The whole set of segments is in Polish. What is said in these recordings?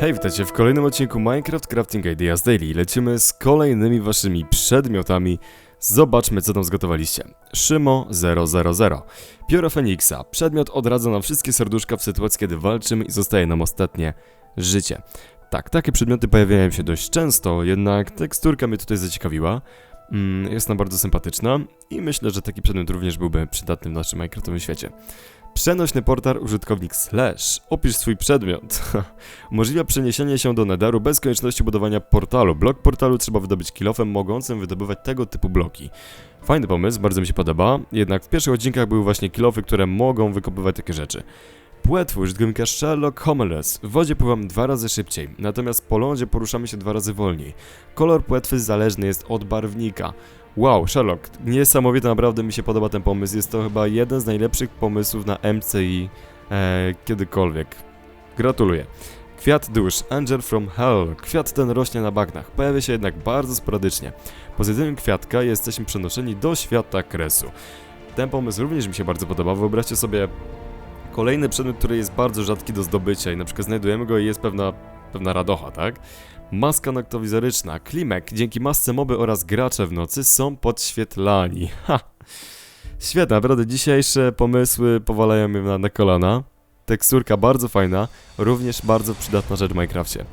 Hej, witajcie w kolejnym odcinku Minecraft Crafting Ideas Daily. Lecimy z kolejnymi waszymi przedmiotami. Zobaczmy, co tam zgotowaliście. Szymo 000. Pióro Feniksa. Przedmiot odradza nam wszystkie serduszka w sytuacji, kiedy walczymy i zostaje nam ostatnie życie. Tak, takie przedmioty pojawiają się dość często, jednak teksturka mnie tutaj zaciekawiła. Mm, jest ona bardzo sympatyczna i myślę, że taki przedmiot również byłby przydatny w naszym Minecraftowym świecie. Przenośny portal użytkownik slash. Opisz swój przedmiot. Umożliwia przeniesienie się do Netheru bez konieczności budowania portalu. Blok portalu trzeba wydobyć kilofem mogącym wydobywać tego typu bloki. Fajny pomysł, bardzo mi się podoba, jednak w pierwszych odcinkach były właśnie kilofy, które mogą wykopywać takie rzeczy. Płetwy użytkownika Sherlock Homeless. W wodzie pływam dwa razy szybciej, natomiast po lądzie poruszamy się dwa razy wolniej. Kolor płetwy zależny jest od barwnika. Wow, Sherlock, niesamowite, naprawdę mi się podoba ten pomysł. Jest to chyba jeden z najlepszych pomysłów na MCI e, kiedykolwiek. Gratuluję. Kwiat dusz, Angel from Hell. Kwiat ten rośnie na bagnach, pojawia się jednak bardzo sporadycznie. Po zjedzeniu kwiatka jesteśmy przenoszeni do świata kresu. Ten pomysł również mi się bardzo podoba. Wyobraźcie sobie kolejny przedmiot, który jest bardzo rzadki do zdobycia i na przykład znajdujemy go i jest pewna, pewna radocha, tak? Maska noktowizoryczna, Klimek. Dzięki masce moby oraz gracze w nocy są podświetlani. Ha! Świetne, naprawdę dzisiejsze pomysły powalają mnie na, na kolana. Teksturka bardzo fajna, również bardzo przydatna rzecz w Minecrafcie.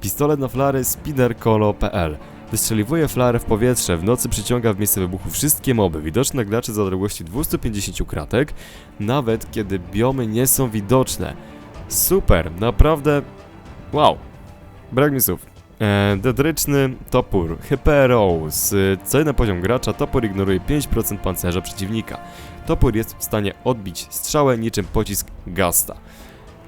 Pistolet na flary spidercolo.pl Wystrzeliwuje flarę w powietrze, w nocy przyciąga w miejsce wybuchu wszystkie moby, widoczne graczy z odległości 250 kratek, nawet kiedy biomy nie są widoczne. Super, naprawdę... Wow, brak mi słów. E, Dedryczny topór, Hyperos. Cel na poziom gracza, topór ignoruje 5% pancerza przeciwnika. Topór jest w stanie odbić strzałę niczym pocisk Gasta.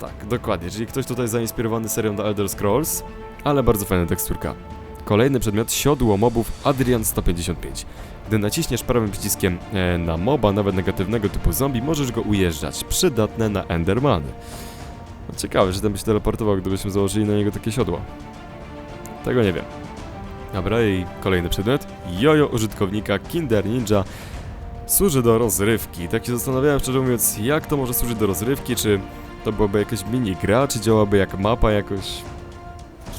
Tak, dokładnie, czyli ktoś tutaj zainspirowany serią do Elder Scrolls, ale bardzo fajna teksturka. Kolejny przedmiot, siodło mobów Adrian 155. Gdy naciśniesz prawym przyciskiem e, na moba, nawet negatywnego typu zombie, możesz go ujeżdżać. Przydatne na Endermany. No, ciekawe, że ten by się teleportował, gdybyśmy założyli na niego takie siodło. Tego nie wiem. Dobra, i kolejny przedmiot. Jojo użytkownika Kinder Ninja służy do rozrywki. Tak się zastanawiałem, szczerze mówiąc, jak to może służyć do rozrywki, czy to byłaby jakaś mini gra, czy działaby jak mapa jakoś,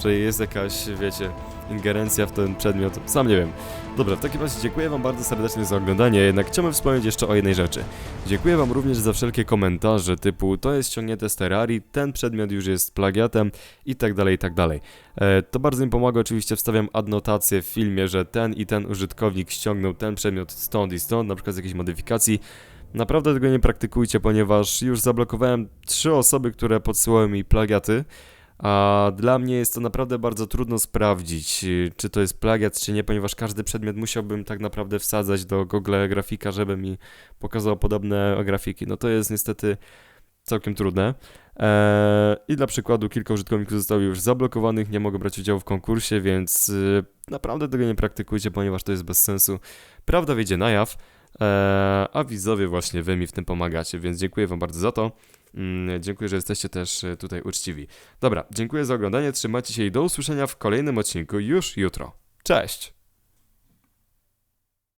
czy jest jakaś, wiecie, ingerencja w ten przedmiot, sam nie wiem. Dobra, w takim razie dziękuję wam bardzo serdecznie za oglądanie, jednak chciałbym wspomnieć jeszcze o jednej rzeczy. Dziękuję wam również za wszelkie komentarze typu to jest ściągnięte z Terrarii, ten przedmiot już jest plagiatem i tak dalej, i tak dalej. E, to bardzo mi pomaga, oczywiście wstawiam adnotację w filmie, że ten i ten użytkownik ściągnął ten przedmiot stąd i stąd, na przykład z jakiejś modyfikacji. Naprawdę tego nie praktykujcie, ponieważ już zablokowałem trzy osoby, które podsyłały mi plagiaty. A dla mnie jest to naprawdę bardzo trudno sprawdzić, y, czy to jest plagiat, czy nie, ponieważ każdy przedmiot musiałbym tak naprawdę wsadzać do Google grafika, żeby mi pokazał podobne grafiki. No to jest niestety całkiem trudne. Eee, I dla przykładu kilka użytkowników zostało już zablokowanych, nie mogą brać udziału w konkursie, więc y, naprawdę tego nie praktykujcie, ponieważ to jest bez sensu. Prawda wyjdzie na jaw, a widzowie właśnie wy mi w tym pomagacie, więc dziękuję wam bardzo za to. Mm, Dziękuję, że jesteście też e, tutaj uczciwi. Dobra, dziękuję za oglądanie, trzymajcie się i do usłyszenia w kolejnym odcinku już jutro. Cześć!